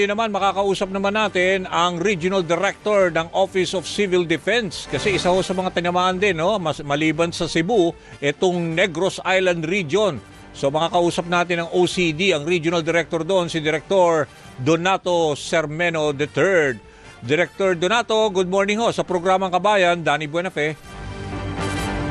Ngayon naman makakausap naman natin ang Regional Director ng Office of Civil Defense kasi isa ho sa mga tinamaan din no mas maliban sa Cebu itong Negros Island region. So makakausap natin ang OCD, ang Regional Director doon si Director Donato Sermeno III. Director Donato, good morning ho sa programang Kabayan, Danny Buenafe.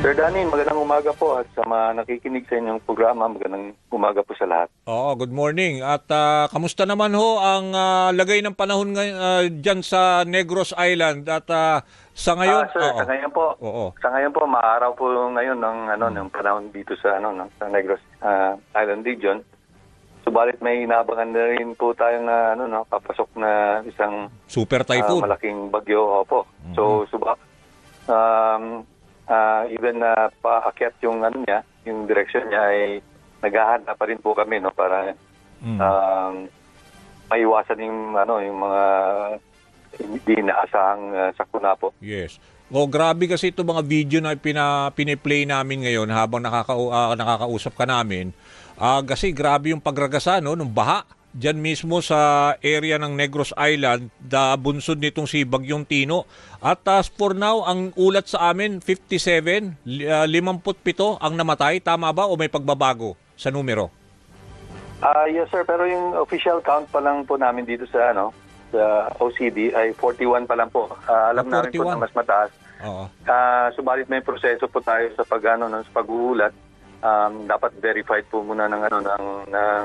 Sir Danny, magandang umaga po at sa mga nakikinig sa inyong programa, magandang umaga po sa lahat. Oo, good morning. At ah, kamusta naman ho ang ah, lagay ng panahon ngay- ah, dyan sa Negros Island at ah, sa ngayon? Ah, sir, Oo. sa ngayon po, Oo. sa ngayon po, maaraw po ngayon ng ano ng panahon dito sa ano ng sa Negros ah, Island region. Subalit may inabangan na rin po tayong na ano no, papasok na isang Super ah, typhoon. malaking bagyo opo. So suba um ah, even na paakyat yung ano niya, yung direction niya ay naghahanda pa rin po kami no para Mm. um, maiwasan yung ano yung mga hindi inaasahang uh, sakuna po. Yes. O grabe kasi ito mga video na pina, piniplay namin ngayon habang nakaka, ah, nakakausap ka namin. Ah, kasi grabe yung pagragasa no, ng baha. Diyan mismo sa area ng Negros Island, da bunsod nitong si Bagyong Tino. At as for now, ang ulat sa amin, 57, li- ah, 57 ang namatay. Tama ba o may pagbabago sa numero? Ah, yes sir, pero yung official count pa lang po namin dito sa ano sa OCD ay 41 pa lang po. Ah, alam Ah, namin po 41. na mas mataas. Oo. Ah, subalit may proseso po tayo sa pag ano ng sa pag-uulat. Um, dapat verified po muna ng ano ng ng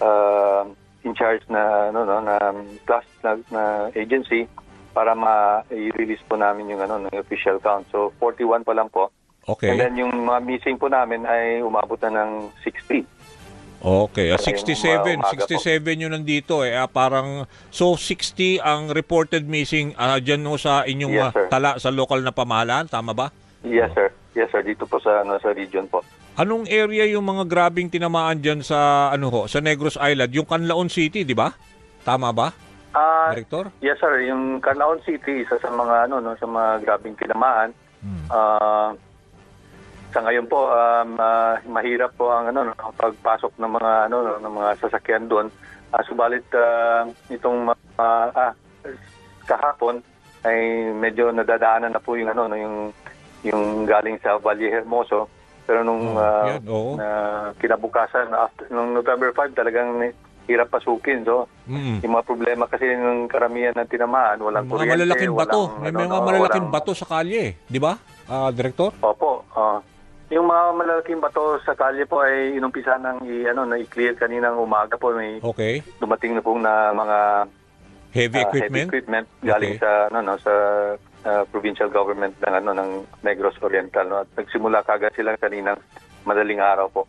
ah, in charge na ano no na trust na, na agency para ma-release po namin yung ano ng official count. So 41 pa lang po. Okay. And then yung mga missing po namin ay umabot na ng 60. Okay, Kaya 67, yung umaga po. 67 yun nandito eh. Ah, parang so 60 ang reported missing ah, diyan no sa inyong Yes, sir. tala sa local na pamahalaan, tama ba? Yes sir. Yes sir, dito po sa ano sa region po. Anong area yung mga grabing tinamaan diyan sa ano ho, sa Negros Island, yung Canlaon City, di ba? Tama ba, Ah, Director? yes sir, yung Canlaon City isa sa mga ano no sa mga grabing tinamaan. Hmm. Ah, sa ngayon po um, ah, mahirap po ang ano no, pagpasok ng mga ano no, ng mga sasakyan doon. Ah, subalit ah, itong mga ah, kahapon ay medyo nadadaanan na po yung ano no, yung yung galing sa Valle Hermoso. Pero nung Oh, ah, yan, oo. na kinabukasan after nung November 5 talagang hirap pasukin. So Mm. yung mga problema kasi ng karamihan ng tinamaan, walang Mga kuryente, malalaking bato, walang, may ano, mga no, malalaking walang- bato sa kalye, di ba? Ah, Director? Opo. ah. yung mga malalaking bato sa kalye po ay inumpisa ng i, ano, na i-clear kaninang umaga po. May Okay. dumating na pong na mga Heavy ah, equipment? heavy equipment galing Okay. sa ano no sa ah, provincial government ng ano ng Negros Oriental no at nagsimula kagad sila kaninang madaling araw po.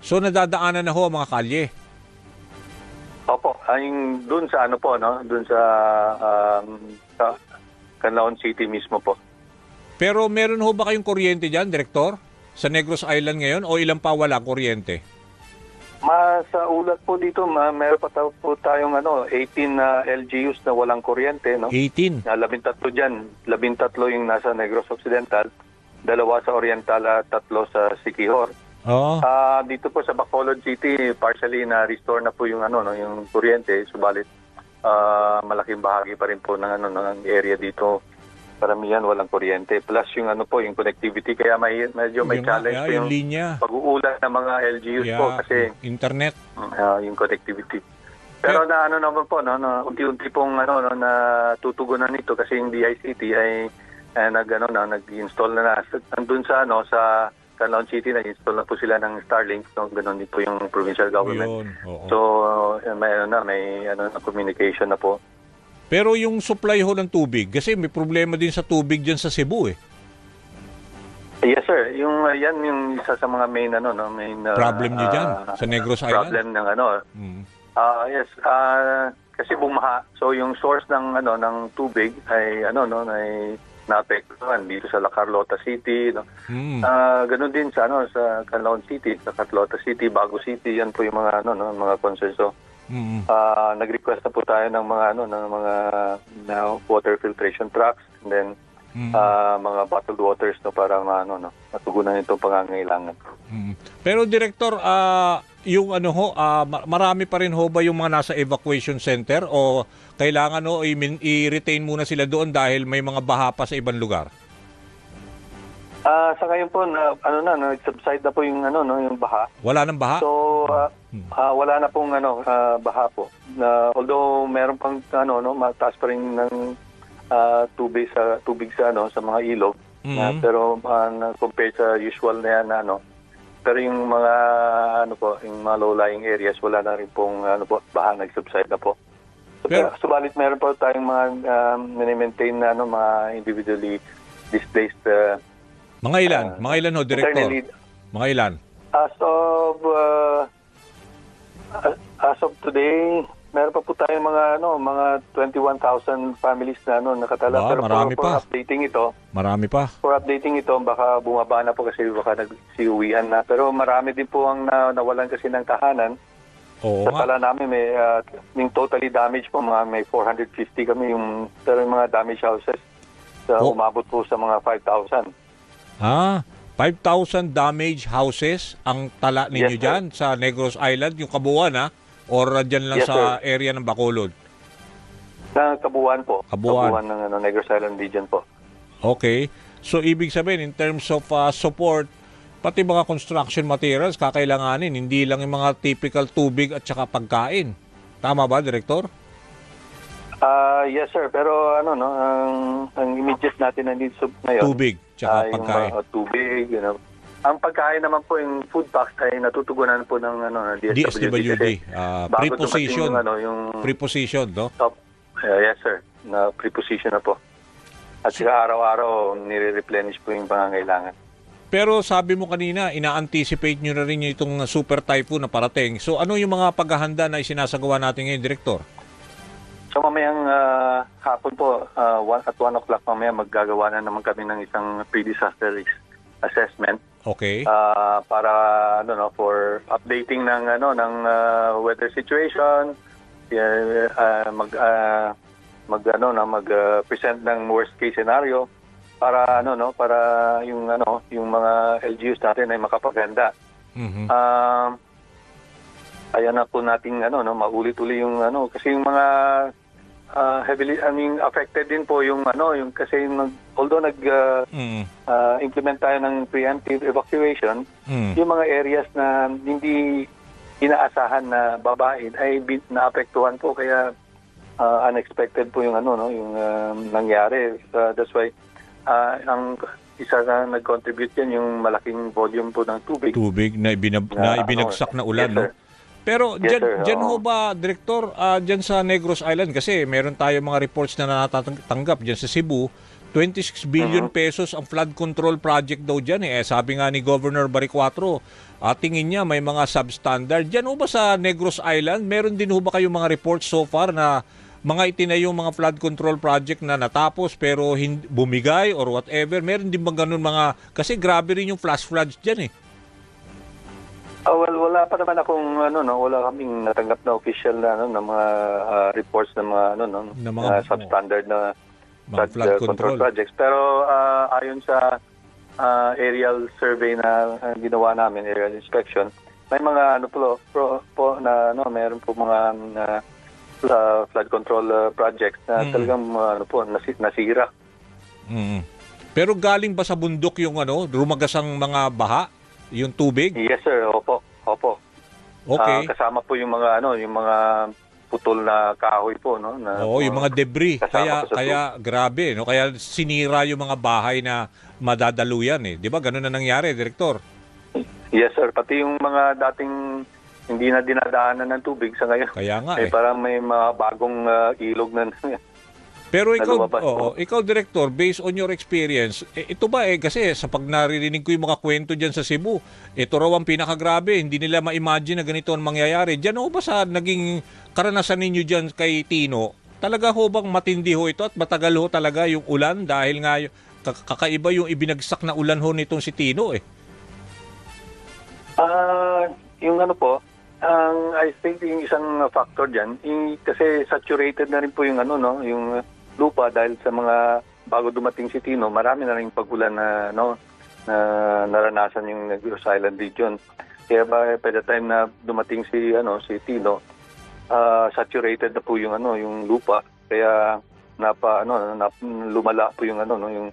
So nadadaanan na ho ang mga kalye. Opo, ay doon sa ano po no, doon sa um, sa Canlaon City mismo po. Pero meron ho ba kayong kuryente diyan, Director? Sa Negros Island ngayon o ilang pa wala kuryente? Ma sa ulat po dito, ma, meron pa tayo po tayong ano 18 na LGUs na walang kuryente no. 18. Na labintatlo dyan. Labintatlo yung nasa Negros Occidental, dalawa sa Oriental at tatlo sa Siquijor. Oo. Ah, dito po sa Bacolod City, partially na restore na po yung ano no, yung kuryente, subalit ah, malaking bahagi pa rin po ng ano ng area dito. Karamihan walang kuryente. Plus yung ano po, yung connectivity kaya may medyo may Yun nga, challenge yeah, po yung yung linya. pag-uulat ng mga LGUs Yeah, po kasi internet. Ah, yung connectivity. Pero na ano naman po no, na unti-unti pong ano no, na tutugunan nito kasi yung DICT ay eh, nag ano na nag-install na na andun sa ano sa Canlaon City nag-install na po sila ng Starlink no ganun din po yung provincial government. Yun, oo. So may ano na may ano na communication na po. Pero yung supply ho ng tubig, kasi may problema din sa tubig dyan sa Cebu eh. Yes sir, yung uh, yan yung isa sa mga main ano no, main uh, Problem niyo dyan, ah, sa Negros Island? Problem ng ano Mm. Ah, yes. Ah, kasi bumaha. So yung source ng ano ng tubig ay ano no ay naapektuhan dito sa La Carlota City, no. Mm. Ah, ganun din sa ano sa Canlaon City, sa Carlota City, Bago City, yan po yung mga ano no mga concerns. So, Mm. ah, nag-request na po tayo ng mga ano ng mga na water filtration trucks and then Mm. ah, mga bottled waters no para ano no matugunan itong pangangailangan. Mm. Pero Director, ah, yung ano ho, ma- marami pa rin ho ba yung mga nasa evacuation center o kailangan ho i-retain muna sila doon dahil may mga baha pa sa ibang lugar? Ah, sa ngayon po na ano na nag-subside na po yung ano no yung baha. Wala nang baha? So ah, Hmm. ah, wala na pong ano ah, baha po. Na although meron pang ano no mataas pa rin ng ah, tubig sa tubig sa ano sa mga ilog. Mhm. Ah, pero ah, na compared sa usual na yan na ano pero yung mga ano po, yung mga low-lying areas wala na rin pong ano po baha nag-subside na po. So, Pero- pero, subalit meron po tayong mga um, maintain na ano mga individually displaced uh, mga ilan? ah, mga ilan ho, Director? Mga ilan? As of uh, as- of today, meron pa po tayong mga ano, mga 21,000 families na ano nakatala Ba, pero marami for, for pa. updating ito, Marami pa. for updating ito baka bumaba na po kasi baka nagsiuwian na pero marami din po ang na, nawalan kasi ng tahanan. Oo Sa pala namin may uh, yung totally damaged po mga may 450 kami yung pero yung mga damaged houses sa Oh. umabot po sa mga 5,000. Ha? 5,000 damaged houses ang tala ninyo Yes, sir. dyan sa Negros Island, yung kabuuan ha? Or dyan lang Yes, sa area ng Bacolod? Na kabuuan po. Kabuuan. ng ano, Negros Island region po. Okay. So, ibig sabihin, in terms of uh, support, pati mga construction materials, kakailanganin, hindi lang yung mga typical tubig at saka pagkain. Tama ba, Director? Ah, yes sir, pero ano no, ang, ang immediate natin na needs ngayon. Tubig, tsaka ah, yung pagkain. tubig, you know. Ang pagkain naman po yung food packs ay natutugunan po ng ano ng DSWD. DSWD, kasi ah, bago preposition. Yung, ano, yung Preposition, no? top, ah, yes sir, na preposition na po. At saka araw-araw nire-replenish po yung pangangailangan. Pero sabi mo kanina, ina-anticipate nyo na rin yung itong super typhoon na parating. So ano yung mga paghahanda na isinasagawa natin ngayon, Director? So mamayang ah, hapon po, ah, one, at 1 o'clock mamaya maggagawa na naman kami ng isang pre-disaster risk assessment. Okay. Ah, para ano no for updating ng ano ng ah, weather situation yeah, ah, mag ah, mag ano na mag ah, present ng worst case scenario para ano no para yung ano yung mga LGUs natin ay makapaganda. Mhm. Ah, ayan na po nating ano no maulit-uli yung ano kasi yung mga ah, heavily I mean affected din po yung ano yung kasi nag, although nag ah, Mm. ah, implement tayo ng preemptive evacuation Mm. yung mga areas na hindi inaasahan na babain ay naapektuhan po kaya ah, unexpected po yung ano no yung um, nangyari Ah, that's why ah, ang isa na nag-contribute yan yung malaking volume po ng tubig Tubig na, ibinab- Na, na ibinagsak na ano, ulan, yes, no? Pero Yes, dyan, sir, dyan ho ba, Director, ah, dyan sa Negros Island, kasi meron tayo mga reports na natatanggap dyan sa Cebu, 26 billion Mm-hmm. pesos ang flood control project daw dyan eh. Sabi nga ni Governor Baricuatro, ah, tingin niya may mga substandard. Dyan ho ba sa Negros Island, meron din ho ba kayong mga reports so far na mga itinayong mga flood control project na natapos pero hindi, bumigay or whatever? Meron din ba ganun mga, kasi grabe rin yung flash floods dyan eh. Wala pa naman akong ano no, wala kaming natanggap na official na ano ng mga ah, reports ng mga ano no, Na mga- ah, substandard na Mga flood, flood ah, control. projects. Pero ah, ayon sa ah, aerial survey na ah, ginawa namin, aerial inspection, may mga ano po, po, po na ano, meron po mga fla- flood control ah, projects na Mm. talagang ah, ano po nasi- nasira. Mm. Pero galing ba sa bundok yung ano, rumagasang mga baha, yung tubig? Yes sir, opo. Opo. Okay. Ah, kasama po yung mga ano, yung mga putol na kahoy po no na Oo, yung mga debris. Kaya kaya grabe, no? Kaya sinira yung mga bahay na madadaluyan eh. 'Di ba? Ganun na nangyari, direktor. Yes sir, pati yung mga dating hindi na dinadaanan ng tubig sa ngayon. Kaya nga eh, eh. parang may mga bagong ah, ilog na Pero ikaw, lumabas oo, po. ikaw director, based on your experience, eh, ito ba eh kasi sa pag naririnig ko yung mga kwento diyan sa Cebu, ito raw ang pinakagrabe, hindi nila ma-imagine na ganito ang mangyayari. Diyan ho ba sa naging karanasan ninyo diyan kay Tino? Talaga ho bang matindi ho ito at matagal ho talaga yung ulan dahil nga kakaiba yung ibinagsak na ulan ho nitong si Tino eh. Ah, yung ano po, ang I think yung isang factor diyan, yung, kasi saturated na rin po yung ano no, yung lupa dahil sa mga bago dumating si Tino, marami na rin pagulan na no na naranasan yung Negros Island region. Kaya by, by the time na dumating si ano si Tino, ah, saturated na po yung ano yung lupa. Kaya napa ano nap, lumala po yung ano no yung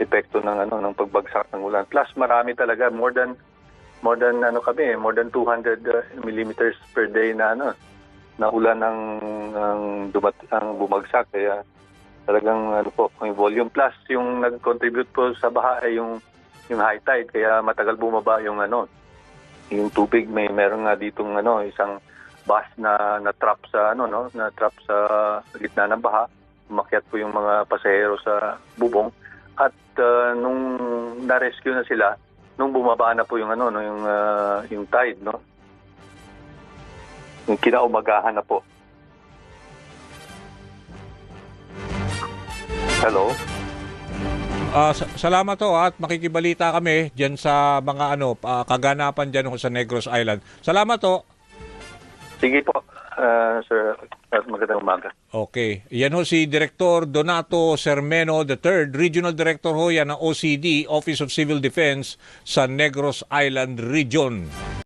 epekto ng ano ng pagbagsak ng ulan. Plus marami talaga more than more than ano kami, more than 200 uh, millimeters per day na ano na ulan ang ang dumat ang bumagsak kaya talagang ano po yung volume. Plus yung nag-contribute po sa baha ay yung yung high tide kaya matagal bumaba yung ano yung tubig. May meron nga ditong ano isang bus na na trap sa ano no na trap sa gitna ng baha. Umakyat po yung mga pasahero sa bubong. At uh, nung na-rescue na sila nung bumaba na po yung ano no yung uh, yung tide no yung kinaumagahan na po Hello Ah, sa- salamat to at makikibalita kami diyan sa mga ano ah, kaganapan diyan sa Negros Island. Salamat to. Sige po, uh, sir. At magandang umaga. Okay. Yan ho si Director Donato Sermeno III, Regional Director ho yan ng OCD, Office of Civil Defense sa Negros Island Region.